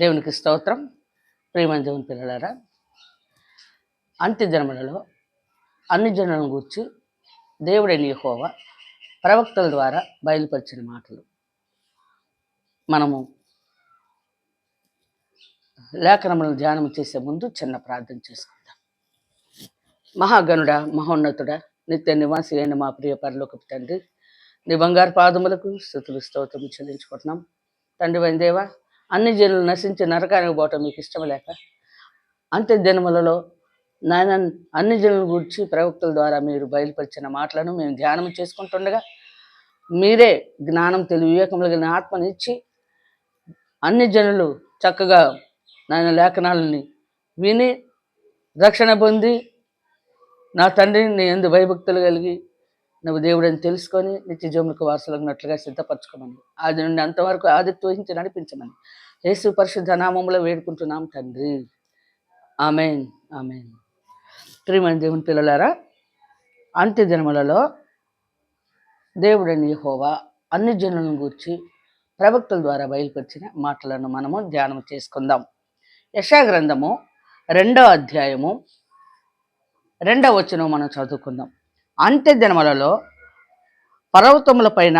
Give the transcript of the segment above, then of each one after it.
దేవునికి స్తోత్రం. ప్రేమ దేవుని పిల్లలారా అంత్య జన్మలలో అన్ని జనులను గూర్చి దేవుడైన యెహోవా ప్రవక్తల ద్వారా బయలుపరిచిన మాటలు. మనము లేఖనములను ధ్యానం చేసే ముందు చిన్న ప్రార్థన చేసుకుందాం. మహాగణుడ మహోన్నతుడ నిత్య నివాసి అయిన మా ప్రియ పరలోకపు తండ్రి నీ బంగారు పాదములకు స్థుతులు స్తోత్రం చెల్లించుకుంటున్నాం. తండ్రి వందేవా అన్ని జనులు నశించి నరకానికి పోవటం మీకు ఇష్టం లేక? అంత్య దినములలో నాయన అన్ని జనుల గురించి ప్రవక్తల ద్వారా మీరు బయలుపరిచిన మాటలను మేము ధ్యానం చేసుకుంటుండగా మీరే జ్ఞానం తెలివి వివేకం కలిగిన ఆత్మనిచ్చి అన్ని జనులు చక్కగా నాయన లేఖనాలని విని రక్షణ పొంది నా తండ్రిని ఎందు భయభక్తులు కలిగి నువ్వు దేవుడని తెలుసుకొని నిత్య జీవనకు వారసులగినట్లుగా సిద్ధపరచుకోమని. ఆది నుండి అంతవరకు ఆదిత్య వహించి నడిపించమని. యేసు పరిశుద్ధ నామంలో వేడుకుంటున్నాం తండ్రి. ఆమెన్. ఆమెన్. ప్రియమైన దేవుని పిల్లలారా అంత్య జన్మలలో దేవుడని హోవా అన్ని జనులను గూర్చి ప్రవక్తల ద్వారా బయలుపరిచిన మాటలను మనము ధ్యానం చేసుకుందాం. యశాగ్రంథము రెండవ రెండో అధ్యాయము రెండవ వచనం మనం చదువుకుందాం. అంత్య దినములలో పర్వతముల పైన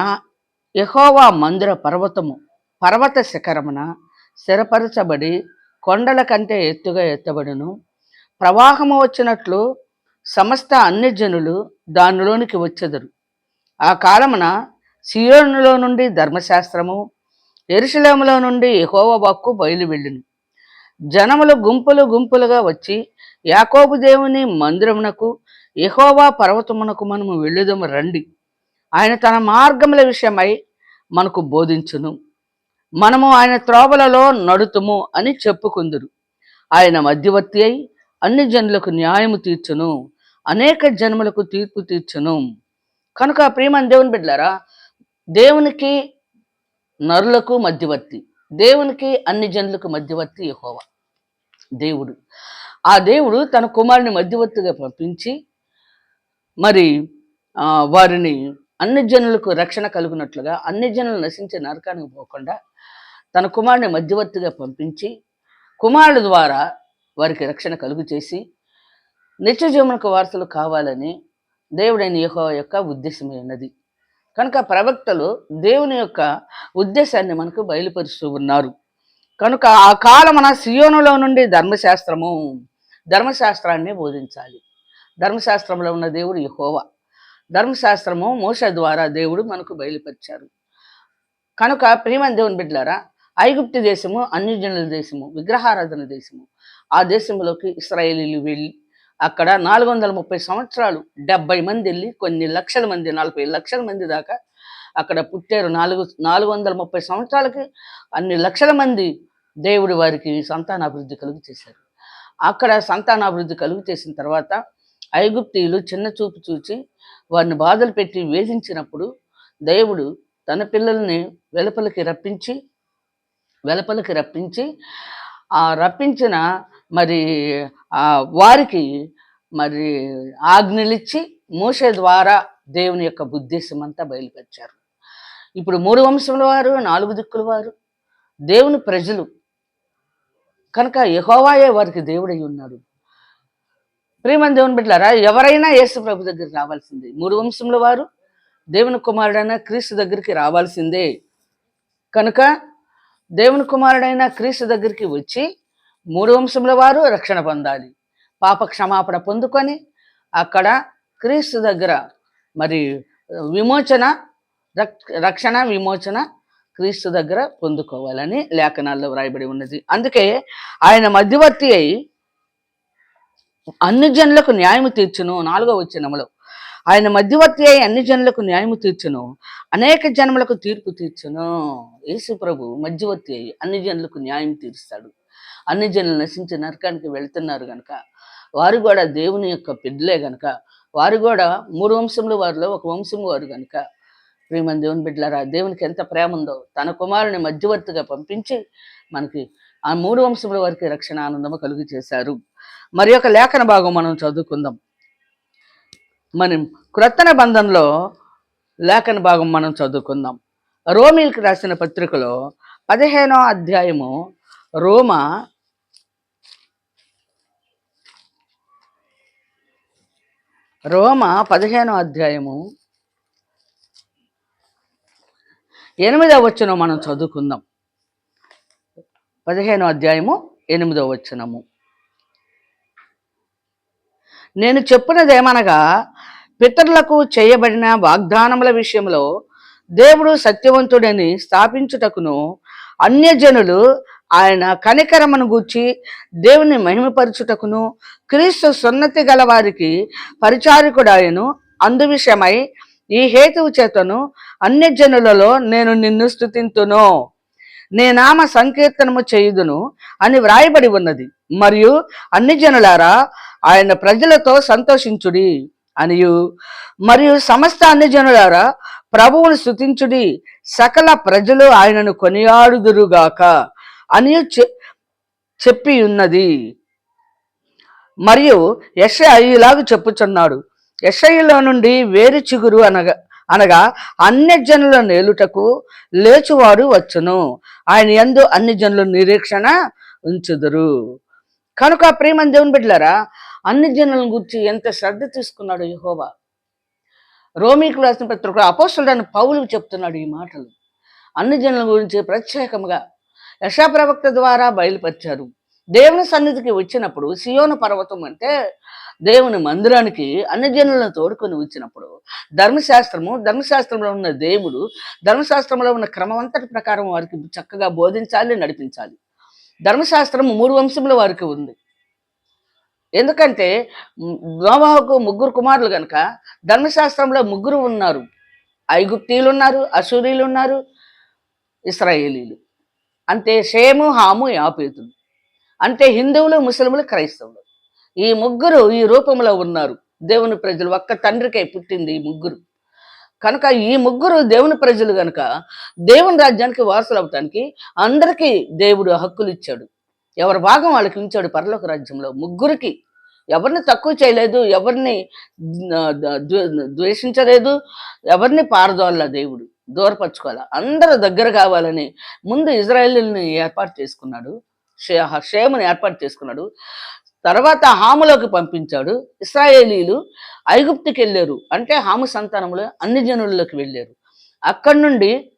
యహోవా మందిర పర్వతము పర్వత శిఖరమున స్థిరపరచబడి కొండల కంటే ఎత్తుగా ఎత్తబడును. ప్రవాహము వచ్చినట్లు సమస్త అన్ని జనులు దానిలోనికి వచ్చెదరు. ఆ కాలమున సియోనులో నుండి ధర్మశాస్త్రము ఎరుసలేములో నుండి యెహోవ బయలు వెళ్ళును జనములు గుంపులు గుంపులుగా వచ్చి యాకోబు దేవుని మందిరమునకు యహోవా పర్వతమునకు మనము వెళ్ళుదము రండి. ఆయన తన మార్గముల విషయమై మనకు బోధించును. మనము ఆయన త్రోవలలో నడుతుము అని చెప్పుకుందురు. ఆయన మధ్యవర్తి అయి అన్ని జనులకు న్యాయము తీర్చును. అనేక జన్మలకు తీర్పు తీర్చును. కనుక ప్రియమని దేవుని బిడ్డారా దేవునికి నరులకు మధ్యవర్తి దేవునికి అన్ని జనులకు మధ్యవర్తి యహోవా దేవుడు. ఆ దేవుడు తన కుమారుని మధ్యవర్తిగా పంపించి మరి వారిని అన్ని జనులకు రక్షణ కలుగునట్లుగా అన్ని జనులు నశించే నరకానికి పోకుండా తన కుమారుని మధ్యవర్తిగా పంపించి కుమారుడు ద్వారా వారికి రక్షణ కలుగు చేసి నిత్య జీవనకు వారసులు కావాలని దేవుడైన యహో యొక్క ఉద్దేశమై ఉన్నది కనుక ప్రవక్తలు దేవుని యొక్క ఉద్దేశాన్ని మనకు బయలుపరుస్తూ ఉన్నారు. కనుక ఆ కాలమున సియోనులో నుండి ధర్మశాస్త్రము ధర్మశాస్త్రాన్ని బోధించాలి. ధర్మశాస్త్రంలో ఉన్న దేవుడు యహోవా. ధర్మశాస్త్రము మోస ద్వారా దేవుడు మనకు బయలుపరిచారు. కనుక ప్రియమని దేవుని బిడ్డలారా ఐగుప్తు దేశము అన్యజనుల దేశము విగ్రహారాధన దేశము ఆ దేశంలోకి ఇస్రాయేలీలు వెళ్ళి అక్కడ నాలుగు వందల ముప్పై సంవత్సరాలు డెబ్బై మంది వెళ్ళి కొన్ని లక్షల మంది నలభై లక్షల మంది దాకా అక్కడ పుట్టారు. నాలుగు నాలుగు వందల ముప్పై సంవత్సరాలకి అన్ని లక్షల మంది దేవుడు వారికి సంతానాభివృద్ధి కలుగు చేశారు. అక్కడ సంతానాభివృద్ధి కలుగు చేసిన తర్వాత ఐగుప్తీయులు చిన్న చూపు చూచి వారిని బాధలు పెట్టి వేధించినప్పుడు దేవుడు తన పిల్లల్ని వెలుపలికి రప్పించి వెలుపలికి రప్పించి ఆ రప్పించిన మరి ఆ వారికి మరి ఆజ్ఞలిచ్చి మోసే ద్వారా దేవుని యొక్క ఉద్దేశం అంతా బయలుపరిచారు. ఇప్పుడు మూడు వంశముల వారు నాలుగు దిక్కుల వారు దేవుని ప్రజలు కనుక యహోవాయే వారికి దేవుడై ఉన్నాడు ప్రియమని దేవుని బిడ్డలారా ఎవరైనా యేసు ప్రభు దగ్గరికి రావాల్సిందే. మూడు వంశముల వారు దేవుని కుమారుడైన క్రీస్తు దగ్గరికి రావాల్సిందే. కనుక దేవుని కుమారుడైన క్రీస్తు దగ్గరికి వచ్చి మూడు వంశముల వారు రక్షణ పొందాలి. పాప క్షమాపణ పొందుకొని అక్కడ క్రీస్తు దగ్గర మరి విమోచన రక్షణ విమోచన క్రీస్తు దగ్గర పొందుకోవాలని లేఖనాల్లో వ్రాయబడి ఉన్నది. అందుకే ఆయన మధ్యవర్తి అయి అన్ని జనులకు న్యాయము తీర్చును. నాలుగో వచ్చినములో ఆయన మధ్యవర్తి అయి అన్ని జనులకు న్యాయము తీర్చును. అనేక జన్మలకు తీర్పు తీర్చును. యేసు ప్రభు మధ్యవర్తి అయి అన్ని జనులకు న్యాయం తీరుస్తాడు. అన్ని జనులు నశించి నరకానికి వెళ్తున్నారు గనక వారు కూడా దేవుని యొక్క బిడ్డలే గనక వారు కూడా మూడు వంశముల వారిలో ఒక వంశం వారు గనక ప్రియమైన దేవుని బిడ్డలారా దేవునికి ఎంత ప్రేమ ఉందో తన కుమారుని మధ్యవర్తిగా పంపించి మనకి ఆ మూడు వంశముల వారికి రక్షణ ఆనందము కలుగు చేశారు. మరి యొక్క లేఖన భాగం మనం చదువుకుందాం. మనం క్రొత్త బంధంలో లేఖన భాగం మనం చదువుకుందాం. రోమిల్కి రాసిన పత్రికలో పదిహేనో అధ్యాయము రోమ రోమ పదిహేనో అధ్యాయము ఎనిమిదవ వచనం మనం చదువుకుందాం. పదిహేనో అధ్యాయము ఎనిమిదవ వచనము. నేను చెప్పినదేమనగా పితరులకు చేయబడిన వాగ్దానముల విషయంలో దేవుడు సత్యవంతుడని స్థాపించుటకును అన్యజనులు ఆయన కనికరమను గూర్చి దేవుని మహిమపరచుటకును క్రీస్తు సున్నతి గల వారికి పరిచారకుడాయను. అందు విషయమై ఈ హేతువు చేతను అన్యజనులలో నేను నిన్ను స్థుతింతును నీ నామ సంకీర్తనము చేయుదును అని వ్రాయబడి ఉన్నది. మరియు అన్ని జనులారా ఆయన ప్రజలతో సంతోషించుడి అనియు. మరియు సమస్త అన్ని జనులారా ప్రభువును స్థుతించుడి సకల ప్రజలు ఆయనను కొనియాడుదురుగాక అని చెప్పి ఉన్నది మరియు యశ చెప్పుచున్నాడు. ఎస్ఐలో నుండి వేరు చిగురు అనగా అనగా అన్ని జనుల నేలుటకు లేచువాడు వచ్చును. ఆయన ఎందు అన్ని జనుల నిరీక్షణ ఉంచుదురు. కనుక ప్రేమని దేవుని బిడ్డలారా అన్ని జనులను గురించి ఎంత శ్రద్ధ తీసుకున్నాడు యహోవా. రోమికు రాసిన పత్రిక అపోస్తుడని పౌలు చెప్తున్నాడు ఈ మాటలు. అన్ని జనుల గురించి ప్రత్యేకంగా యశాప్రవక్త ద్వారా బయలుపరిచారు. దేవుని సన్నిధికి వచ్చినప్పుడు సియోన పర్వతం అంటే దేవుని మందిరానికి అన్ని జనులను తోడుకొని వచ్చినప్పుడు ధర్మశాస్త్రము ధర్మశాస్త్రంలో ఉన్న దేవుడు ధర్మశాస్త్రంలో ఉన్న క్రమవంతటి ప్రకారం వారికి చక్కగా బోధించాలి నడిపించాలి. ధర్మశాస్త్రం మూడు వంశంలో వారికి ఉంది. ఎందుకంటే నోవాహుకు ముగ్గురు కుమారులు కనుక ధర్మశాస్త్రంలో ముగ్గురు ఉన్నారు. ఐగుప్తీలు ఉన్నారు అసూరీలు ఉన్నారు ఇస్రాయేలీలు. అంటే షేము హాము యాపేతులు. అంటే హిందువులు ముస్లింలు క్రైస్తవులు. ఈ ముగ్గురు ఈ రూపంలో ఉన్నారు. దేవుని ప్రజలు ఒక్క తండ్రికై పుట్టింది ఈ ముగ్గురు. కనుక ఈ ముగ్గురు దేవుని ప్రజలు కనుక దేవుని రాజ్యానికి వారసులు అవటానికి అందరికీ దేవుడు హక్కులు ఇచ్చాడు ఎవరి భాగం వాళ్ళకి ఉంచాడు పరలోక రాజ్యంలో. ముగ్గురికి ఎవరిని తక్కువ చేయలేదు ఎవరిని ద్వేషించలేదు ఎవరిని పారదోళ్ళ దేవుడు దూరపరచుకోవాలి. అందరూ దగ్గర కావాలని ముందు ఇజ్రాయేల్ని ఏర్పాటు చేసుకున్నాడు. షేముని ఏర్పాటు చేసుకున్నాడు. తర్వాత హాములోకి పంపించాడు. ఇస్రాయేలీలు ఐగుప్తికి వెళ్ళారు. అంటే హాము సంతానంలో అన్ని జనుల్లోకి వెళ్ళారు. అక్కడి నుండి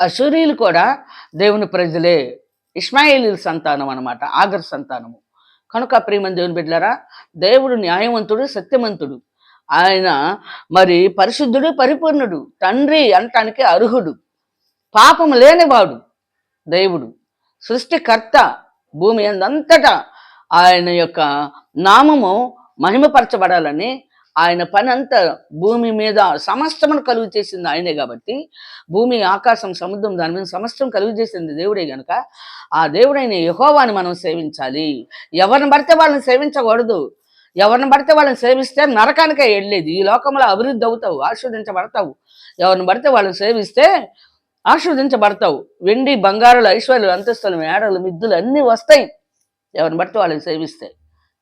అసూరీలు కూడా దేవుని ప్రజలే ఇస్మాయిలీల సంతానం అనమాట ఆగర్ సంతానము. కనుక ప్రియమని దేవుని బిడ్డలారా దేవుడు న్యాయవంతుడు సత్యవంతుడు ఆయన మరి పరిశుద్ధుడు పరిపూర్ణుడు తండ్రి అంటానికి అర్హుడు పాపం లేనివాడు దేవుడు. సృష్టికర్త భూమి అందంతటా ఆయన యొక్క నామము మహిమపరచబడాలని ఆయన పని అంతా భూమి మీద సమస్తమును కలుగు చేసింది ఆయనే కాబట్టి భూమి ఆకాశం సముద్రం దాని మీద సమస్తం కలుగు చేసింది దేవుడే గనుక. ఆ దేవుడైన యహోవాని మనం సేవించాలి. ఎవరిని పడితే వాళ్ళని సేవించకూడదు. ఎవరిని పడితే వాళ్ళని సేవిస్తే నరకానికే వెళ్ళేది. ఈ లోకంలో అభివృద్ధి అవుతావు ఆస్వాదించబడతావు ఎవరిని పడితే వాళ్ళని సేవిస్తే ఆస్వాదించబడతావు వెండి బంగారులు ఐశ్వర్యులు అంతస్తులు మేడలు మిద్దులు అన్నీ వస్తాయి. ఎవరిని బట్టి వాళ్ళని సేవిస్తే.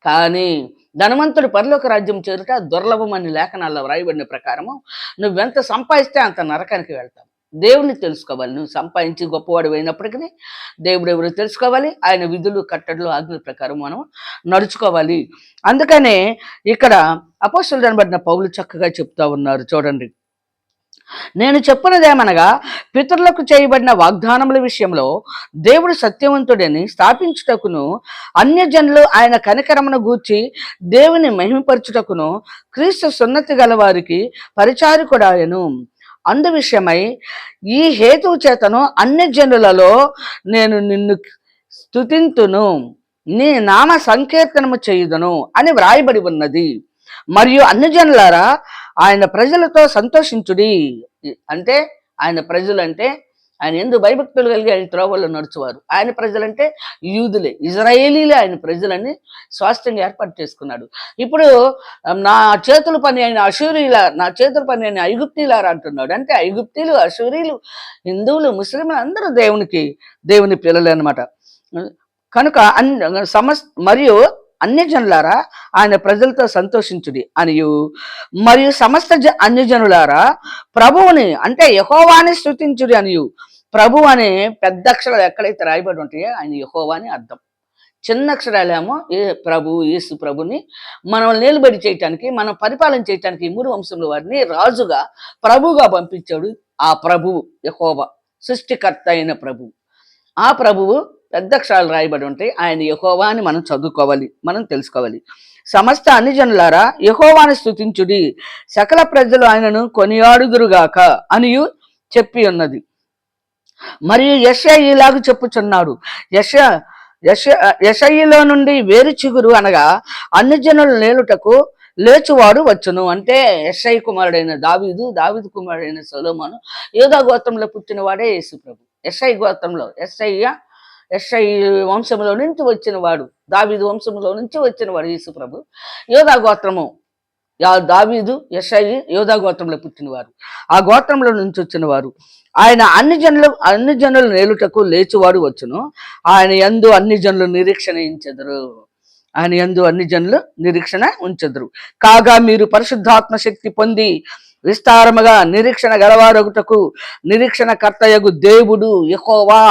కానీ ధనవంతుడు పరలోక రాజ్యం చేరుట దుర్లభమని లేఖనాల్లో వ్రాయబడిన ప్రకారము నువ్వెంత సంపాదిస్తే అంత నరకానికి వెళ్తావు. దేవుని తెలుసుకోవాలి. నువ్వు సంపాదించి గొప్పవాడు అయినప్పటికీ దేవుడు ఎవరు తెలుసుకోవాలి? ఆయన విధులు కట్టడలు ఆజ్ఞల ప్రకారం మనం నడుచుకోవాలి. అందుకనే ఇక్కడ అపోస్తులు కనబడిన పౌలు చక్కగా చెప్తా ఉన్నారు. చూడండి. నేను చెప్పినదేమనగా పితరులకు చేయబడిన వాగ్దానముల విషయంలో దేవుడు సత్యవంతుడని స్థాపించుటకును అన్యజనులు ఆయన కనికరమును గూర్చి దేవుని మహిమపరచుటకును క్రీస్తు సున్నతి గలవారికి పరిచారకుడాయను. అందు విషయమై ఈ హేతువు చేతను అన్యజనులలో నేను నిన్ను స్థుతింతును నీ నామ సంకీర్తనము చేయుదును అని వ్రాయబడి ఉన్నది. మరియు అన్ని జనులారా ఆయన ప్రజలతో సంతోషించుడి. అంటే ఆయన ప్రజలంటే ఆయన ఎందుకు భయభక్తులు కలిగి ఆయన త్రోవల్లో నడుచువారు. ఆయన ప్రజలంటే యూదులే ఇజ్రాయేలీలే ఆయన ప్రజలని స్వాస్థ్యంగా ఏర్పాటు చేసుకున్నాడు. ఇప్పుడు నా చేతుల పని అయిన అశూరీల నా చేతుల పని అయిన ఐగుప్తీలారు అంటున్నాడు. అంటే ఐగుప్తీలు అశూరీలు హిందువులు ముస్లింలు అందరూ దేవునికి దేవుని పిల్లలు అనమాట కనుక అన్ సమస్ మరియు అన్యజనులారా ఆయన ప్రజలతో సంతోషించుడి అనియు. మరియు సమస్త అన్యజనులారా ప్రభువుని అంటే యహోవాని స్థుతించుడి అనియు. ప్రభు అనే పెద్ద అక్షరాలు ఎక్కడైతే రాయబడి ఉంటాయో ఆయన యహోవా అని అర్థం. చిన్న అక్షరాలేమో ఏ ప్రభు యేసు ప్రభుని మనం నిలబడి చేయటానికి మనం పరిపాలన చేయటానికి మూడు వంశంలో వారిని రాజుగా ప్రభువుగా పంపించాడు ఆ ప్రభువు యహోవా సృష్టికర్త అయిన ప్రభువు ఆ ప్రభువు పెద్ద అక్షరాలు రాయబడి ఉంటాయి. ఆయన యహోవా అని మనం చదువుకోవాలి మనం తెలుసుకోవాలి. సమస్త అన్ని జనులారా యహోవాని స్థుతించుడి సకల ప్రజలు ఆయనను కొనియాడుదురుగాక అనియు చెప్పి ఉన్నది. మరియు యశ ఇలాగ చెప్పుచున్నాడు. యశ యశ యశయిలో నుండి వేరు చిగురు అనగా అన్ని జనులు నేలుటకు లేచువాడు వచ్చును. అంటే యశై కుమారుడైన దావీదు దావీదు కుమారుడైన సొలోమోను యోధా గోత్రంలో పుట్టిన వాడే యేసు ప్రభు ఎస్ఐ గోత్రంలో ఎస్ఐయ ఎస్ఐ వంశంలో నుంచి వచ్చిన వాడు దావీదు వంశంలో నుంచి వచ్చిన వాడు యేసు ప్రభు. యోధా గోత్రము యా దావీదు ఎస్ఐ యోధా గోత్రంలో పుట్టినవారు. ఆ గోత్రంలో నుంచి వచ్చినవారు. ఆయన అన్ని జనులు అన్ని జనులు నేలుటకు లేచివాడు వచ్చును. ఆయన యందు అన్ని జనులు నిరీక్షణ ఉంచెదరు ఆయన యందు అన్ని జనులు నిరీక్షణ ఉంచెదరు. కాగా మీరు పరిశుద్ధాత్మ శక్తి పొంది విస్తారముగా నిరీక్షణ గలవారొకటకు నిరీక్షణ కర్తయగు దేవుడు యెహోవా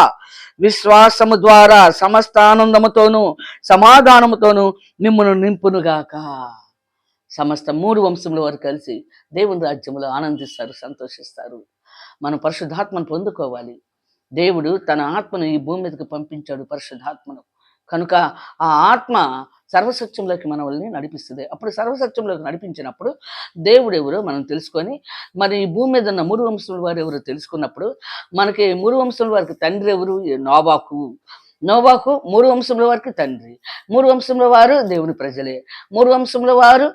విశ్వాసము ద్వారా సమస్త ఆనందముతోను సమాధానముతోను మిమ్మను నింపునుగాక. సమస్త మూడు వంశముల వారు కలిసి దేవుని రాజ్యంలో ఆనందిస్తారు సంతోషిస్తారు. మనం పరిశుద్ధాత్మను పొందుకోవాలి. దేవుడు తన ఆత్మను ఈ భూమి మీదకి పంపించాడు పరిశుద్ధాత్మను. కనుక ఆ ఆత్మ సర్వసత్యంలోకి మనల్ని నడిపిస్తుంది. అప్పుడు సర్వసత్యంలోకి నడిపించినప్పుడు దేవుడు ఎవరో మనం తెలుసుకొని మరి ఈ భూమి మీద ఉన్న మూడు వంశముల వారు ఎవరో తెలుసుకున్నప్పుడు మనకి మూడు వంశముల వారికి తండ్రి ఎవరు? నోబాకు నోబాకు మూడు వంశముల వారికి తండ్రి. మూడు వంశముల వారు దేవుని ప్రజలే. మూడు వంశముల వారు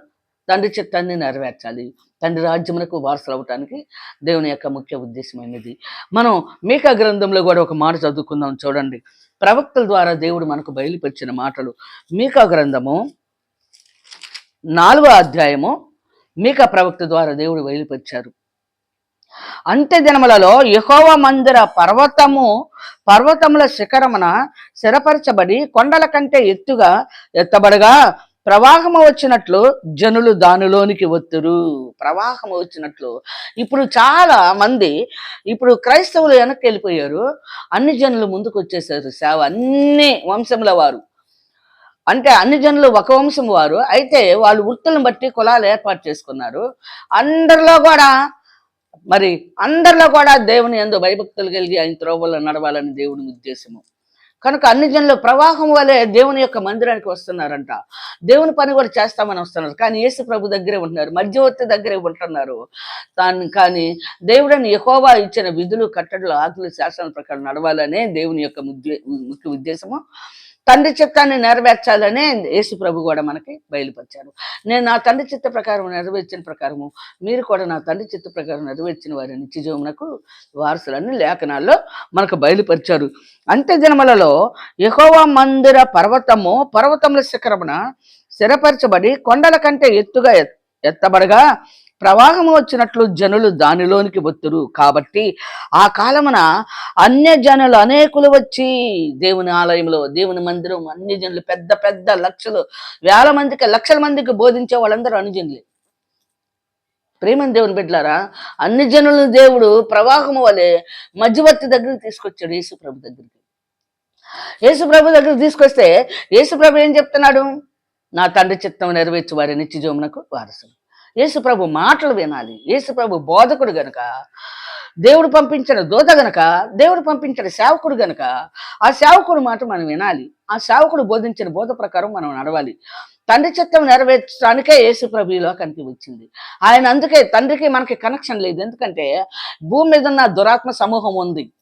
తండ్రి చిత్తాన్ని నెరవేర్చాలి. తండ్రి రాజ్యమునకు వారసులు అవటానికి దేవుని యొక్క ముఖ్య ఉద్దేశమైనది. మనం మేకా గ్రంథంలో కూడా ఒక మాట చదువుకుందాం చూడండి. ప్రవక్తల ద్వారా దేవుడు మనకు బయలుపరిచిన మాటలు. మీకా గ్రంథము నాలుగో అధ్యాయము మీకా ప్రవక్త ద్వారా దేవుడు బయలుపరిచారు. అంత్య దినములలో యహోవ మందిర పర్వతము పర్వతముల శిఖరమున స్థిరపరచబడి కొండల కంటే ఎత్తుగా ఎత్తబడగా ప్రవాహము వచ్చినట్లు జనులు దానిలోనికి వత్తురు. ప్రవాహము వచ్చినట్లు. ఇప్పుడు చాలా మంది ఇప్పుడు క్రైస్తవులు వెనక్కి వెళ్ళిపోయారు. అన్ని జనులు ముందుకు వచ్చేసారు. సేవ అన్ని వంశముల వారు. అంటే అన్ని జనులు ఒక వంశం వారు. అయితే వాళ్ళు వృత్తులను బట్టి కులాలు ఏర్పాటు చేసుకున్నారు. అందరిలో కూడా మరి అందరిలో కూడా దేవుని ఎందు భయభక్తులు కలిగి ఆయన త్రోవల్లో నడవాలని దేవుని ఉద్దేశము. కనుక అన్ని జనులు ప్రవాహం వలె దేవుని యొక్క మందిరానికి వస్తున్నారంట. దేవుని పని కూడా చేస్తామని వస్తున్నారు. కానీ యేసు ప్రభు దగ్గరే ఉంటున్నారు. మధ్యవర్తి దగ్గరే ఉంటున్నారు. దాన్ని కానీ దేవుడని ఎహోవా ఇచ్చిన విధులు కట్టడలు ఆకులు శాసనాల ప్రకారం నడవాలనే దేవుని యొక్క ముఖ్య ఉద్దేశము. తండ్రి చిత్తాన్ని నెరవేర్చాలనే యేసు ప్రభు కూడా మనకి బయలుపరిచారు. నేను నా తండ్రి చిత్త ప్రకారం నెరవేర్చిన ప్రకారము మీరు కూడా నా తండ్రి చిత్త ప్రకారం నెరవేర్చిన వారి నిత్యజీవమునకు వారసులని లేఖనాల్లో మనకు బయలుపరిచారు. అంత్య దినములలో యహోవా మందిర పర్వతము పర్వతముల శిఖరమున స్థిరపరచబడి కొండల కంటే ఎత్తుగా ఎత్- ఎత్తబడగా ప్రవాహము వచ్చినట్లు జనులు దానిలోనికి వత్తురు. కాబట్టి ఆ కాలమున అన్య జనులు అనేకులు వచ్చి దేవుని ఆలయంలో దేవుని మందిరం అన్ని జనులు పెద్ద పెద్ద లక్షలు వేల మందికి లక్షల మందికి బోధించే వాళ్ళందరూ అనుజనులే ప్రేమని దేవుని బిడ్డలారా అన్ని జనులను దేవుడు ప్రవాహము వలె మధ్యవర్తి దగ్గరికి తీసుకొచ్చాడు యేసు ప్రభు దగ్గరికి. యేసు ప్రభు దగ్గరికి తీసుకొస్తే యేసు ప్రభు ఏం చెప్తున్నాడు? నా తండ్రి చిత్తం నెరవేర్చి వారి నిత్యజీవమునకు వారసులు యేసుప్రభు మాటలు వినాలి. యేసుప్రభు బోధకుడు గనుక దేవుడు పంపించిన దూత గనక దేవుడు పంపించిన సేవకుడు గనక ఆ సేవకుడు మాట మనం వినాలి. ఆ సేవకుడు బోధించిన బోధ ప్రకారం మనం నడవాలి. తండ్రి చిత్తం నెరవేర్చడానికే యేసు ప్రభు ఈ లోకానికి వచ్చింది. ఆయన అందుకే తండ్రికి మనకి కనెక్షన్ లేదు. ఎందుకంటే భూమి మీద ఉన్న దురాత్మ సమూహం ఉంది.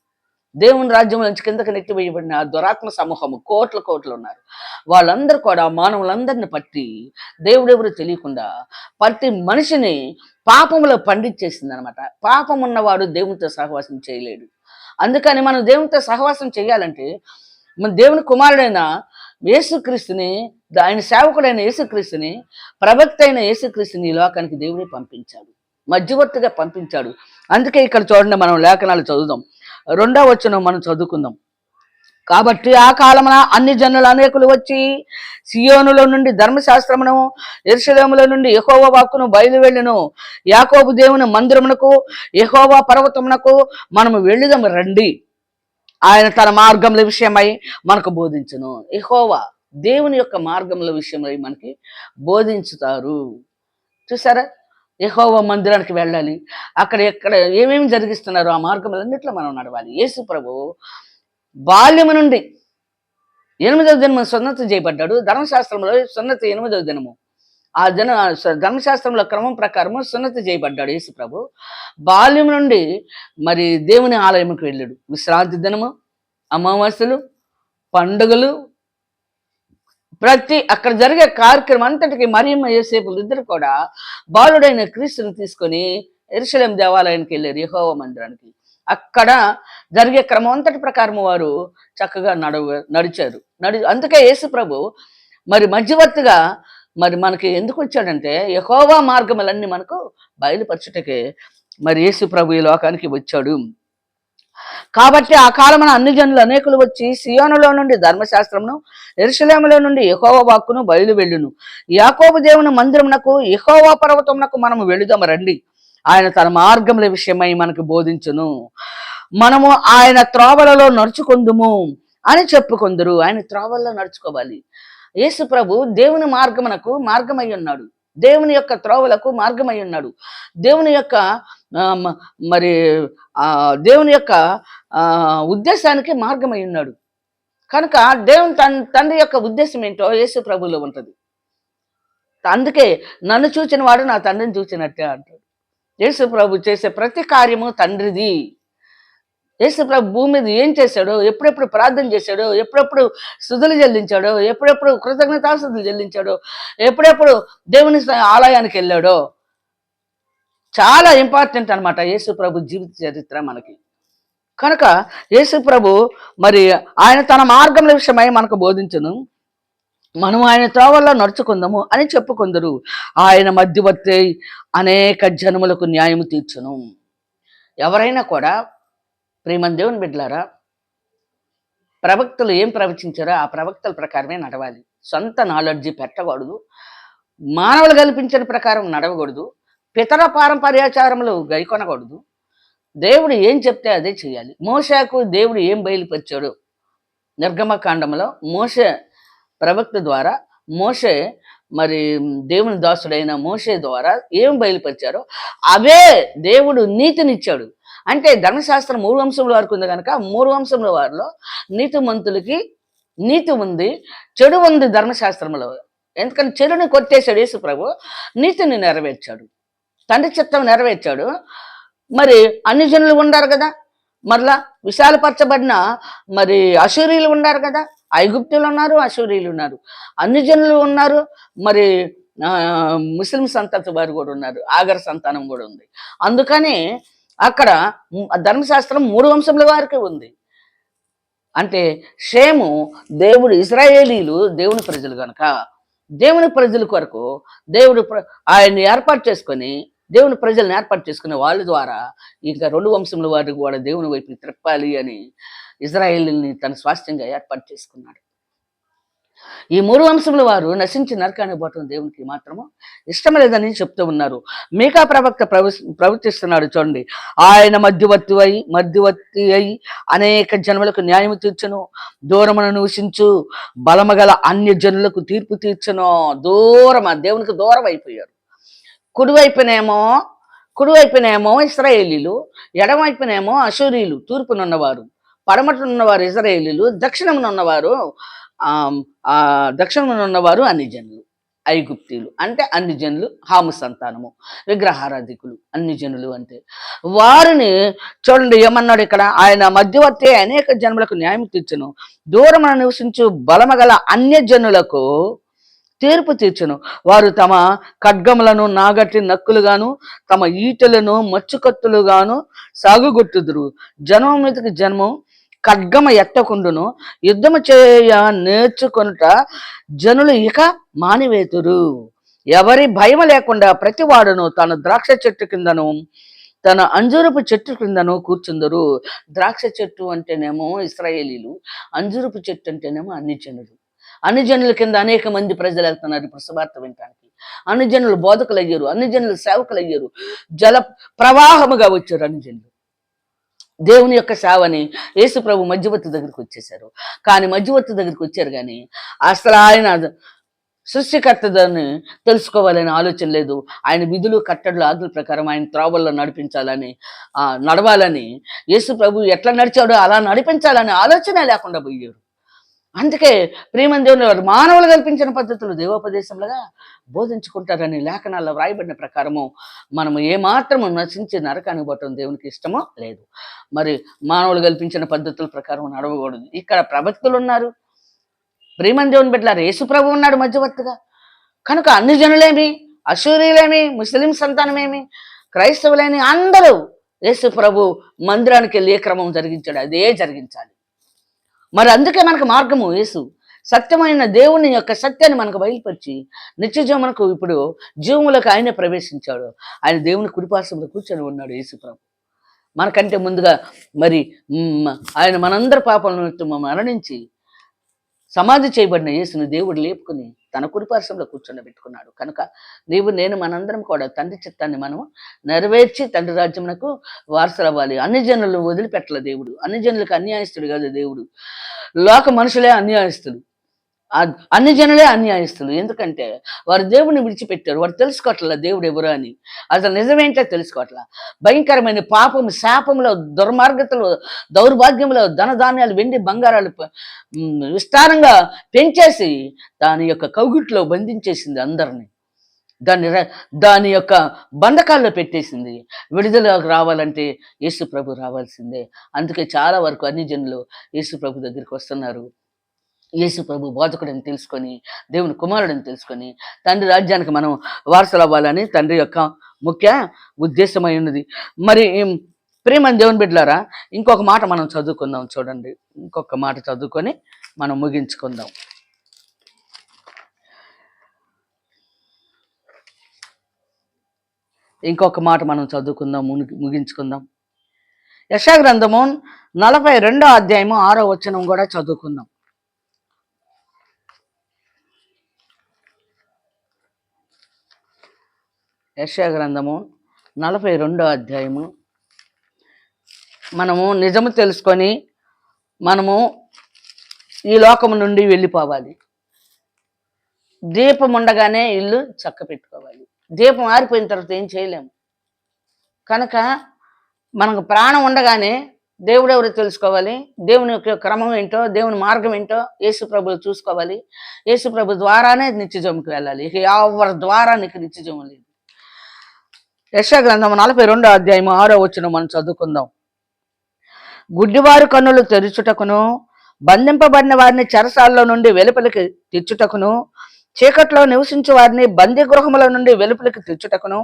దేవుని రాజ్యం నుంచి కిందకి నెట్టివేయబడిన దురాత్మ సమూహము కోట్ల కోట్లు ఉన్నారు. వాళ్ళందరూ కూడా మానవులందరిని పట్టి దేవుడెవరు తెలియకుండా ప్రతి మనిషిని పాపంలో పండించేసింది అనమాట పాపం ఉన్నవాడు దేవునితో సహవాసం చేయలేడు. అందుకని మనం దేవునితో సహవాసం చేయాలంటే మన దేవుని కుమారుడైన యేసుక్రీస్తుని ఆయన సేవకుడైన యేసుక్రీస్తుని ప్రవక్త అయిన యేసుక్రీస్తుని ఈ లోకానికి దేవుడే పంపించాడు. మధ్యవర్తిగా పంపించాడు. అందుకే ఇక్కడ చూడండి మనం లేఖనాలు చదువుదాం. రెండవ వచనం మనం చదువుకుందాం. కాబట్టి ఆ కాలమున అన్ని జనులు అనేకులు వచ్చి సియోనులో నుండి ధర్మశాస్త్రమును ఎరుసలేములో నుండి యెహోవా వాక్కును బయలువెళ్ళును. యాకోబు దేవుని మందిరమునకు యెహోవా పర్వతమునకు మనము వెళ్ళిదాము రండి. ఆయన తన మార్గముల విషయమై మనకు బోధించును. యెహోవా దేవుని యొక్క మార్గముల విషయమై మనకి బోధించుతారు. చూసారా? యహోవ మందిరానికి వెళ్ళాలి. అక్కడ ఎక్కడ ఏమేమి జరిగిస్తున్నారో ఆ మార్గములన్నిట్లో మనం నడవాలి. యేసు ప్రభు బాల్యము నుండి ఎనిమిదవ దినము సున్నతి చేయబడ్డాడు. ధర్మశాస్త్రంలో సున్నతి ఎనిమిదవ దినము. ఆ జన ధర్మశాస్త్రంలో క్రమం ప్రకారము సున్నతి చేయబడ్డాడు యేసు ప్రభు. బాల్యం నుండి మరి దేవుని ఆలయంకి వెళ్ళాడు. విశ్రాంతి దినము అమావాస్యలు పండుగలు ప్రతి అక్కడ జరిగే కార్యక్రమం అంతటికి మరియమ్మ యేసేపులు ఇద్దరు కూడా బాలుడైన క్రీస్తుని తీసుకొని ఎరుసలేం దేవాలయానికి వెళ్ళారు యహోవ మందిరానికి. అక్కడ జరిగే క్రమం అంతటి ప్రకారం వారు చక్కగా నడవ నడిచారు. నడి అందుకే యేసు ప్రభు మరి మధ్యవర్తిగా మరి మనకి ఎందుకు వచ్చాడంటే యహోవా మార్గములన్నీ మనకు బయలుపరచుటకే మరి యేసు ప్రభు ఈ లోకానికి వచ్చాడు. కాబట్టి ఆ కాలమున అన్ని జనులు అనేకులు వచ్చి సియోనులో నుండి ధర్మశాస్త్రమును ఎరుసలేములో నుండి యెహోవా వాక్కును బయలు వెళ్ళును యాకోబు దేవుని మందిరమునకు యహోవా పర్వతమునకు మనము వెళుదాము రండి. ఆయన తన మార్గముల విషయమై మనకు బోధించును. మనము ఆయన త్రోవలలో నడుచుకుందుము అని చెప్పుకుందరు. ఆయన త్రోవల్లో నడుచుకోవాలి. యేసు ప్రభు దేవుని మార్గమునకు మార్గమై ఉన్నాడు. దేవుని యొక్క త్రోవలకు మార్గమై ఉన్నాడు. దేవుని యొక్క మరి దేవుని యొక్క ఉద్దేశానికి మార్గమై ఉన్నాడు. కనుక దేవుని తన తండ్రి యొక్క ఉద్దేశం ఏంటో యేసు ప్రభులో ఉంటుంది. అందుకే నన్ను చూచిన వాడు నా తండ్రిని చూచినట్టే అంటాడు. యేసు ప్రభు చేసే ప్రతి కార్యము తండ్రిది. యేసు ప్రభు భూమి మీద ఏం చేశాడో ఎప్పుడెప్పుడు ప్రార్థన చేశాడో ఎప్పుడెప్పుడు స్థుతులు చెల్లించాడో ఎప్పుడెప్పుడు కృతజ్ఞతాస్థుతులు చెల్లించాడో ఎప్పుడెప్పుడు దేవుని ఆలయానికి వెళ్ళాడో చాలా ఇంపార్టెంట్ అనమాట యేసు ప్రభు జీవిత చరిత్ర మనకి. కనుక యేసు ప్రభు మరి ఆయన తన మార్గముల విషయమై మనకు బోధించను. మనం ఆయన త్రోవల్లో నడుచుకుందాము అని చెప్పుకుందరు. ఆయన మధ్యవర్తి అనేక జనములకు న్యాయము తీర్చును. ఎవరైనా కూడా ప్రేమన్ దేవుని బిడ్డలారా ప్రవక్తలు ఏం ప్రవచించారో ఆ ప్రవక్తల ప్రకారమే నడవాలి. సొంత నాలెడ్జి పెట్టకూడదు. మానవులు కల్పించిన ప్రకారం నడవకూడదు. పితర పారంపర్యాచారములు గైకొనకూడదు. దేవుడు ఏం చెప్తే అదే చేయాలి. మోషకు దేవుడు ఏం బయలుపరిచాడు? నిర్గమకాండంలో మోష ప్రవక్త ద్వారా మోషే మరి దేవుని దాసుడైన మోషే ద్వారా ఏం బయలుపరిచారో అవే దేవుడు నీతినిచ్చాడు. అంటే ధర్మశాస్త్రం మూడు వంశముల వరకు ఉంది కనుక మూడు వంశముల వారిలో నీతిమంతులకి నీతి ఉంది చెడు ఉంది ధర్మశాస్త్రంలో ఎందుకంటే చెడుని కొట్టేశాడు యేసు ప్రభు నీతిని నెరవేర్చాడు. తండ్రి చిత్తం నెరవేర్చాడు. మరి అన్ని జనులు ఉన్నారు కదా. మరలా విశాలపరచబడిన మరి అసూరీలు ఉన్నారు కదా. ఐగుప్తులు ఉన్నారు అశూరీలు ఉన్నారు. అన్ని జనులు ఉన్నారు. మరి ముస్లిం సంతతి వారు కూడా ఉన్నారు. ఆగర సంతానం కూడా ఉంది. అందుకని అక్కడ ధర్మశాస్త్రం మూడు వంశముల వారికి ఉంది. అంటే షేము దేవుడు ఇజ్రాయేలీలు దేవుని ప్రజలు కనుక దేవుని ప్రజల కొరకు దేవుడు ప్ర- ఆయన్ని ఏర్పాటు చేసుకొని దేవుని ప్రజలను ఏర్పాటు చేసుకునే వాళ్ళ ద్వారా ఇంకా రెండు వంశముల వారికి కూడా దేవుని వైపు త్రిప్పాలి అని ఇజ్రాయిల్ని తన స్వాస్థ్యంగా ఏర్పాటు చేసుకున్నాడు. ఈ మూడు వంశముల వారు నశించి నరకాన్ని పోవటం దేవునికి మాత్రము ఇష్టం లేదని చెప్తూ ఉన్నారు. మీకా ప్రవక్త ప్రవ ప్రవర్తిస్తున్నాడు చూడండి. ఆయన మధ్యవర్తి అయి మధ్యవర్తి అయి అనేక జన్మలకు న్యాయము తీర్చను దూరమును నివసించు బలమగల అన్య జనులకు తీర్పు తీర్చను. దూరమా దేవునికి దూరం అయిపోయారు కుడివైపునేమో కుడివైపునేమో ఇస్రాయేలీలు ఎడమవైపునేమో అశూరీలు తూర్పునున్నవారు పడమటనున్నవారు ఇజ్రాయేలీలు దక్షిణమున ఉన్నవారు దక్షిణమున ఉన్నవారు అన్ని జనులు ఐగుప్తీలు అంటే అన్ని జనులు హాము సంతానము విగ్రహారాధికులు అన్ని జనులు అంటే. వారిని చూడండి ఏమన్నాడు ఇక్కడ? ఆయన మధ్యవర్తి అనేక జన్మలకు న్యాయం తీర్చను. దూరమున నివసించు బలమగల అన్య జనులకు తీర్పు తీర్చును. వారు తమ ఖడ్గములను నాగట్టి నక్కులుగాను తమ ఈటలను మచ్చుకత్తులుగాను సాగుగొట్టుదురు. జన్మం మీదకి జన్మం ఖడ్గమ ఎత్తకుండును యుద్ధము చేయ నేర్చుకొనుట జనులు ఇక మానివేతురు. ఎవరి భయం లేకుండా ప్రతివాడును తన ద్రాక్ష చెట్టు కిందను తన అంజూరపు చెట్టు క్రిందను కూర్చుందరు. ద్రాక్ష చెట్టు అంటేనేమో ఇస్రాయేలీలు అంజూరపు చెట్టు అంటేనేమో అన్ని జనులు. అన్ని కింద అనేక మంది ప్రజలు వెళ్తున్నారు. ఇప్పుడు సువార్త వినటానికి. అనుజనులు జనులు బోధకులు అయ్యారు అన్ని జనులు సేవకులు అయ్యారు జల ప్రవాహముగా వచ్చారు అనుజనులు. దేవుని యొక్క సేవని యేసు ప్రభు మధ్యవర్తి దగ్గరికి వచ్చేసారు కానీ మధ్యవర్తి దగ్గరికి వచ్చారు కానీ అసలు ఆయన సృష్టికర్తదని తెలుసుకోవాలనే ఆలోచన లేదు. ఆయన విధులు కట్టడలు ఆదుల ప్రకారం ఆయన త్రోవల్లో నడిపించాలని నడవాలని యేసు ప్రభు ఎట్లా నడిచాడో అలా నడిపించాలనే ఆలోచన లేకుండా పోయారు. అందుకే ప్రేమం దేవుని వారు మానవులు కల్పించిన పద్ధతులు దేవోపదేశంలుగా బోధించుకుంటారని లేఖనాల్లో వ్రాయబడిన ప్రకారము మనము ఏమాత్రము నశించి నరకానికి పోవటం దేవునికి ఇష్టమో లేదు. మరి మానవులు కల్పించిన పద్ధతుల ప్రకారం నడవకూడదు. ఇక్కడ ప్రవక్తులు ఉన్నారు. ప్రేమం దేవుని బిడ్డలారు యేసుప్రభు ఉన్నాడు మధ్యవర్తిగా. కనుక అన్ని జనులేమి అసూరియులేమి ముస్లిం సంతానమేమి క్రైస్తవులేని అందరూ యేసు ప్రభు మందిరానికి వెళ్ళి ఏ క్రమం జరిగించాడు అదే జరిగించాలి. మరి అందుకే మనకు మార్గము యేసు. సత్యమైన దేవుని యొక్క సత్యాన్ని మనకు బయలుపరిచి నిత్య మనకు ఇప్పుడు జీవములకు ఆయనే ప్రవేశించాడు. ఆయన దేవుని కుడిపార్శ్వంలో కూర్చొని ఉన్నాడు యేసుప్రభు మనకంటే ముందుగా మరి ఆయన మనందరి పాపలను మరణించి సమాధి చేయబడిన యేసును దేవుడు లేపుకుని తన కుడిపార్శ్వంలో కూర్చుండబెట్టుకున్నాడు కనుక నీవు నేను మనందరం కూడా తండ్రి చిత్తాన్ని మనం నెరవేర్చి తండ్రి రాజ్యమునకు వారసులవ్వాలి. అన్ని జనులు వదిలిపెట్టల దేవుడు. అన్ని జనులకు అన్యాయస్తుడు కాదు దేవుడు. లోక మనుషులే అన్యాయస్తుడు అన్ని జనులే అన్యాయస్తులు. ఎందుకంటే వారు దేవుని విడిచిపెట్టారు. వారు తెలుసుకోవట్లా దేవుడు ఎవరు అని. అసలు నిజమేంటో తెలుసుకోవట్ల. భయంకరమైన పాపం శాపములో దుర్మార్గతలు దౌర్భాగ్యంలో ధనధాన్యాలు వెండి బంగారాలు విస్తారంగా పెంచేసి దాని యొక్క కౌగుట్లో బంధించేసింది అందరిని. దాన్ని దాని యొక్క బంధకాల్లో పెట్టేసింది. విడుదలకు రావాలంటే యేసు ప్రభు రావాల్సిందే. అందుకే చాలా వరకు అన్ని జనులు యేసు ప్రభు దగ్గరికి వస్తున్నారు. యేసు ప్రభు బోధకుడని తెలుసుకొని దేవుని కుమారుడని తెలుసుకొని తండ్రి రాజ్యానికి మనం వారసులు అవ్వాలని తండ్రి యొక్క ముఖ్య ఉద్దేశమై ఉన్నది. మరి ప్రేమ ప్రేమని దేవుని బిడ్డలారా ఇంకొక మాట మనం చదువుకుందాం చూడండి. ఇంకొక మాట చదువుకొని మనం ముగించుకుందాం. ఇంకొక మాట మనం చదువుకుందాం ముగి ముగించుకుందాం. యశాగ్రంథము నలభై రెండో అధ్యాయము ఆరో వచనం కూడా చదువుకుందాం. యశా గ్రంథము నలభై రెండో అధ్యాయము. మనము నిజము తెలుసుకొని మనము ఈ లోకము నుండి వెళ్ళిపోవాలి. దీపం ఉండగానే ఇల్లు చక్క పెట్టుకోవాలి. దీపం ఆరిపోయిన తర్వాత ఏం చేయలేము కనుక మనకు ప్రాణం ఉండగానే దేవుడు తెలుసుకోవాలి. దేవుని యొక్క క్రమం ఏంటో దేవుని మార్గం ఏంటో యేసు ప్రభులు చూసుకోవాలి. యేసు ప్రభు ద్వారానే నిత్యజముకి వెళ్ళాలి. ఇక ఎవరి ద్వారా నీకు నిత్యజము లేదు. యశా గ్రంథం నలభై రెండో అధ్యాయం ఆరో వచ్చిన మనం చదువుకుందాం. గుడ్డివారు కన్నులు తెరుచుటకును బంధింపబడిన వారిని చెరసాల్లో నుండి వెలుపలికి తెచ్చుటకును చీకట్లో నివసించే వారిని బందీ గృహముల నుండి వెలుపలికి తెచ్చుటకును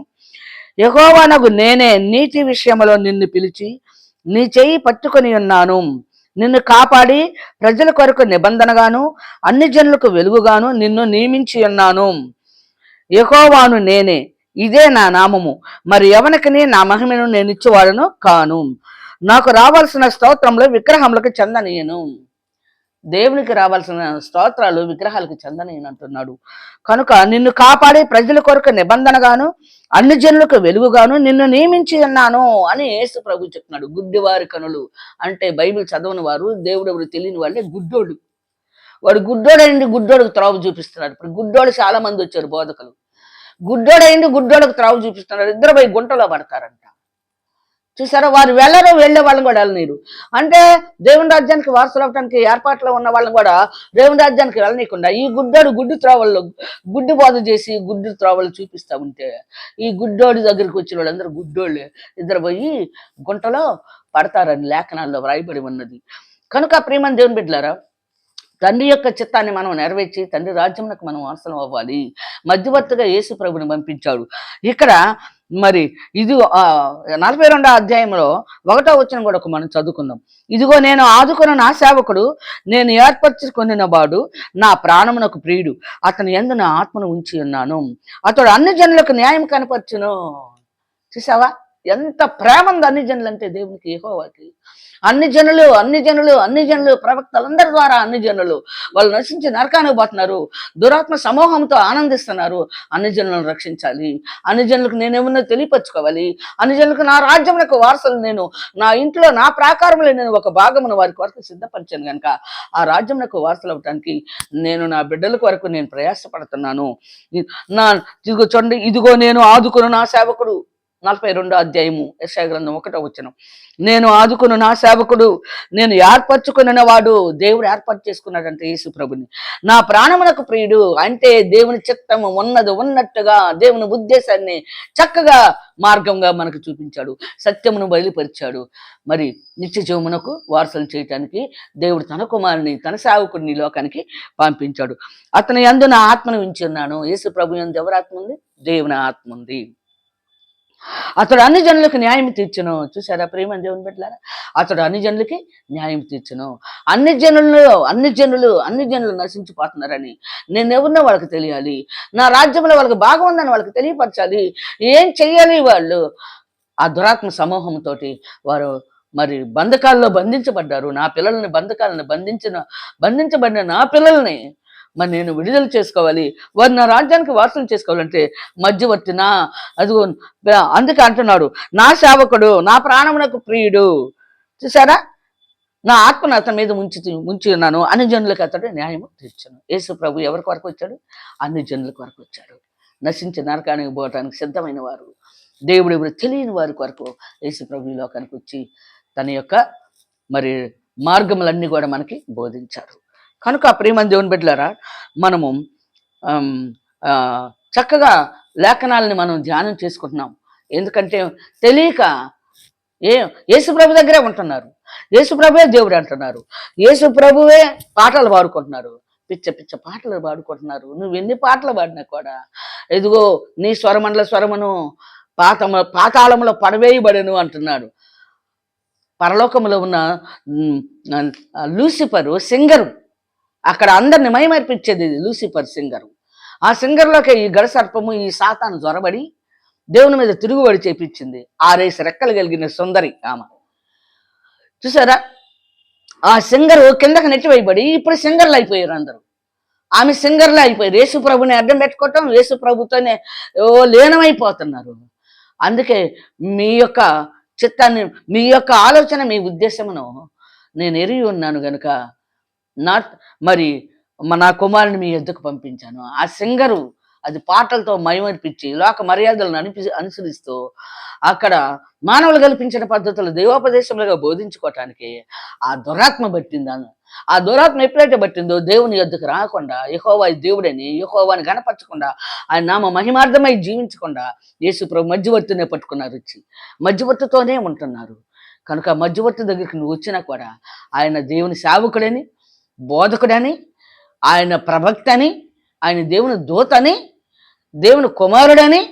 యహోవానగు నేనే నీతి విషయంలో నిన్ను పిలిచి నీ చేయి పట్టుకొని ఉన్నాను. నిన్ను కాపాడి ప్రజల కొరకు నిబంధనగాను అన్ని జనులకు వెలుగుగాను నిన్ను నియమించి ఉన్నాను. యహోవాను నేనే ఇదే నా నామము. మరి ఎవనికని నా మహిమను నేను ఇచ్చేవాడను కాను. నాకు రావాల్సిన స్తోత్రంలో విగ్రహములకు చెందనీయను. దేవునికి రావాల్సిన స్తోత్రాలు విగ్రహాలకు చెందనీయను అంటున్నాడు. కనుక నిన్ను కాపాడి ప్రజల కొరకు నిబంధనగాను అన్ని జనులకు వెలుగుగాను నిన్ను నియమించి ఉన్నాను అని యేసు ప్రభు చెప్తున్నాడు. గుడ్డివారి కనులు అంటే బైబిల్ చదవని వారు దేవుడు ఎవరు తెలియని వాళ్ళే గుడ్డోడు. వాడు గుడ్డోడైంది గుడ్డోడికి త్రోవ చూపిస్తున్నాడు. ఇప్పుడు గుడ్డోడు చాలా మంది వచ్చారు బోధకులు. గుడ్డోడైంది గుడ్డోడకు త్రావు చూపిస్తున్నారు. ఇద్దరు పోయి గుంటలో పడతారంట. చూసారా? వారు వెళ్ళరు వెళ్ళే వాళ్ళని కూడా వెళ్ళనీరు అంటే దేవుని రాజ్యానికి వారసులు అవడానికి ఏర్పాట్లో ఉన్న వాళ్ళని కూడా దేవుని రాజ్యానికి వెళ్ళనీయకుండా ఈ గుడ్డోడు గుడ్డు త్రోవల్లో గుడ్డు బోధ చేసి గుడ్డు త్రోవలు చూపిస్తా ఉంటే ఈ గుడ్డోడి దగ్గరికి వచ్చిన వాళ్ళందరూ గుడ్డోళ్ళు. ఇద్దరు పోయి గుంటలో పడతారని లేఖనాల్లో వ్రాయబడి ఉన్నది. కనుక ప్రేమని దేవుని బిడ్డలారా తండ్రి యొక్క చిత్తాన్ని మనం నెరవేర్చి తండ్రి రాజ్యంకు మనం వారసులం అవ్వాలి. మధ్యవర్తిగా యేసు ప్రభుని పంపించాడు. ఇక్కడ మరి ఇది నలభై రెండో అధ్యాయంలో ఒకటో వచ్చిన కూడా ఒక మనం చదువుకుందాం. ఇదిగో నేను ఆదుకున్న నా సేవకుడు నేను ఏర్పరచుకున్న వాడు నా ప్రాణమునకు ప్రియుడు. అతను ఎందు నా ఆత్మను ఉంచి ఉన్నాను. అతడు అన్ని జనులకు న్యాయం కనపరచును. చూసావా? ఎంత ప్రేమ ఉంది అన్ని జనులంటే అంటే దేవునికి యెహోవాకి. అన్ని జనులు అన్ని జనులు అన్ని జనులు ప్రవక్తలందరి ద్వారా అన్ని జనులు వాళ్ళు నశించి నరకానికి పోతున్నారు. దురాత్మ సమూహంతో ఆనందిస్తున్నారు. అన్ని జనులను రక్షించాలి. అన్ని జనులకు నేనేమన్నా తెలియపరచుకోవాలి. అన్ని జనులకు నా రాజ్యములకు వారసులు నేను నా ఇంట్లో నా ప్రాకారంలో నేను ఒక భాగమును వారి కొరకు సిద్ధపరిచాను కనుక ఆ రాజ్యములకు వారసులు అవ్వటానికి నేను నా బిడ్డల కొరకు నేను ప్రయాసపడుతున్నాను. నా ఇదిగో చూడండి ఇదిగో నేను ఆదుకును నా సేవకుడు. నలభై రెండో అధ్యాయము యెషయా గ్రంథం ఒకటో వచ్చిన నేను ఆదుకును నా సేవకుడు నేను ఏర్పరచుకున్న వాడు దేవుడు ఏర్పాటు చేసుకున్నాడంటే యేసు ప్రభుని. నా ప్రాణమునకు ప్రియుడు అంటే దేవుని చిత్తము ఉన్నది ఉన్నట్టుగా దేవుని ఉద్దేశాన్ని చక్కగా మార్గంగా మనకు చూపించాడు. సత్యమును బయలుపరిచాడు. మరి నిత్య జీవమునకు వారసులు చేయటానికి దేవుడు తన కుమారుని తన సేవకుడిని లోకానికి పంపించాడు. అతని యందు నా ఆత్మను ఉంచున్నాను యేసు ప్రభు ఎందు ఎవరి ఆత్మ ఉంది? దేవుని ఆత్మ ఉంది. అతడు అన్ని జనులకు న్యాయం తీర్చును. చూసారా ప్రేమ దేవుని పెట్టారా అతడు అన్ని జనులకి న్యాయం తీర్చును. అన్ని జనులలో అన్ని జనులు అన్ని జనులు నశించిపోతున్నారని నేను ఎవరినో వాళ్ళకి తెలియాలి. నా రాజ్యంలో వాళ్ళకి భాగం ఉందని వాళ్ళకి తెలియపరచాలి. ఏం చెయ్యాలి వాళ్ళు? ఆ దురాత్మ సమూహంతో వారు మరి బంధకాల్లో బంధించబడ్డారు. నా పిల్లల్ని బంధకాలను బంధించిన బంధించబడిన నా పిల్లల్ని మరి నేను విడుదల చేసుకోవాలి వారు నా రాజ్యానికి వారసులు చేసుకోవాలంటే మధ్యవర్తి నా అదిగో అందుకే అంటున్నాడు నా సేవకుడు నా ప్రాణమునకు ప్రియుడు. చూసారా నా ఆత్మను అతని మీద ఉంచి ఉంచి ఉన్నాను. అన్ని జనులకు అతడు న్యాయము తీర్చాను. యేసు ప్రభు ఎవరి కొరకు వచ్చాడు? అన్ని జనుల కొరకు వచ్చాడు. నశించి నరకానికి పోవటానికి సిద్ధమైన వారు. దేవుడు ఇప్పుడు తెలియని వారి కొరకు యేసు ప్రభు ఈ లోకానికి వచ్చి తన యొక్క మరి మార్గములన్నీ కూడా మనకి బోధించారు. కనుక ప్రేమ దేవుని బిడ్డలారా మనము చక్కగా లేఖనాలని మనం ధ్యానం చేసుకుంటున్నాం. ఎందుకంటే తెలియక ఏ యేసుప్రభు దగ్గరే ఉంటున్నారు. యేసుప్రభువే దేవుడు అంటున్నారు. యేసు ప్రభువే పాటలు పాడుకుంటున్నారు. పిచ్చ పిచ్చ పాటలు పాడుకుంటున్నారు. నువ్వు ఎన్ని పాటలు పాడినా కూడా ఎదుగో నీ స్వరమండల స్వరమును పాతమ పాతాళములో పడవేయబడను అంటున్నాడు. పరలోకములో ఉన్న లూసిఫరు సింగరు అక్కడ అందరిని మైమర్పించేది లూసిఫర్ సింగర్. ఆ సింగర్లోకి ఈ గడసర్పము ఈ సాతాను జ్వరబడి దేవుని మీద తిరుగుబడి చేపించింది. ఆరేసి రెక్కలు కలిగిన సుందరి ఆమె. చూసారా? ఆ సింగరు కిందకి నెట్టివేయబడి ఇప్పుడు సింగర్లు అయిపోయారు అందరూ. ఆమె సింగర్లు అయిపోయారు. యేసు ప్రభుని అడ్డం పెట్టుకోవటం యేసుప్రభుతోనే ఓ లీనమైపోతున్నారు. అందుకే మీ యొక్క చిత్తాన్ని మీ యొక్క ఆలోచన మీ ఉద్దేశమును నేను ఎరిగి ఉన్నాను గనుక నా మరి నా కుమారుని మీ ఎద్దుకు పంపించాను. ఆ సింగరు అది పాటలతో మయమర్పించి లోక మర్యాదలను అనిపి అనుసరిస్తూ అక్కడ మానవులు కల్పించిన పద్ధతులు దైవోపదేశములుగా బోధించుకోవటానికి ఆ దురాత్మ పట్టిందాను ఆ దురాత్మ ఎప్పుడైతే పట్టిందో దేవుని ఎద్దుకు రాకుండా యహోవా దేవుడని యహోవాని గణపరచకుండా ఆయన నామ మహిమార్థమై జీవించకుండా యేసు ప్రభు మధ్యవర్తినే పట్టుకున్నారు వచ్చి మధ్యవర్తితోనే ఉంటున్నారు. కనుక మధ్యవర్తి దగ్గరికి నువ్వు వచ్చినా కూడా ఆయన దేవుని సేవకుడని బోధకుడని ఆయన ప్రవక్త అని ఆయన దేవుని దూతని దేవుని కుమారుడని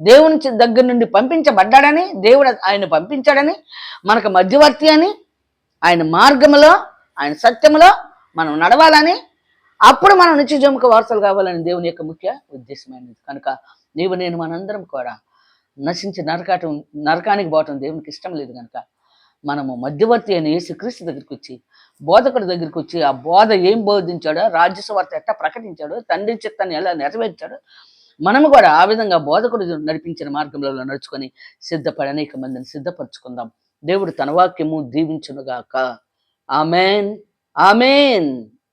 దేవుని దగ్గర నుండి పంపించబడ్డాడని దేవుడు ఆయన పంపించాడని మనకు మధ్యవర్తి అని ఆయన మార్గములో ఆయన సత్యములో మనం నడవాలని అప్పుడు మనం నిత్యజముక వారసులు కావాలని దేవుని యొక్క ముఖ్య ఉద్దేశమైనది. కనుక నీవు నేను మనందరం కూడా నశించి నరకాటం నరకానికి పోవటం దేవునికి ఇష్టం లేదు కనుక మనము మధ్యవర్తి అయిన యేసుక్రీస్తు దగ్గరికి వచ్చి బోధకుడి దగ్గరికి వచ్చి ఆ బోధ ఏం బోధించాడో రాజ్యస్వార్త ఎట్లా ప్రకటించాడో తండ్రి చిత్తాన్ని ఎలా నెరవేర్చాడో మనము కూడా ఆ విధంగా బోధకుడు నడిపించిన మార్గంలో నడుచుకొని సిద్ధపడి అనేక మందిని సిద్ధపరచుకుందాం. దేవుడు తన వాక్యము దీవించునుగాక. ఆమెన్. ఆమెన్.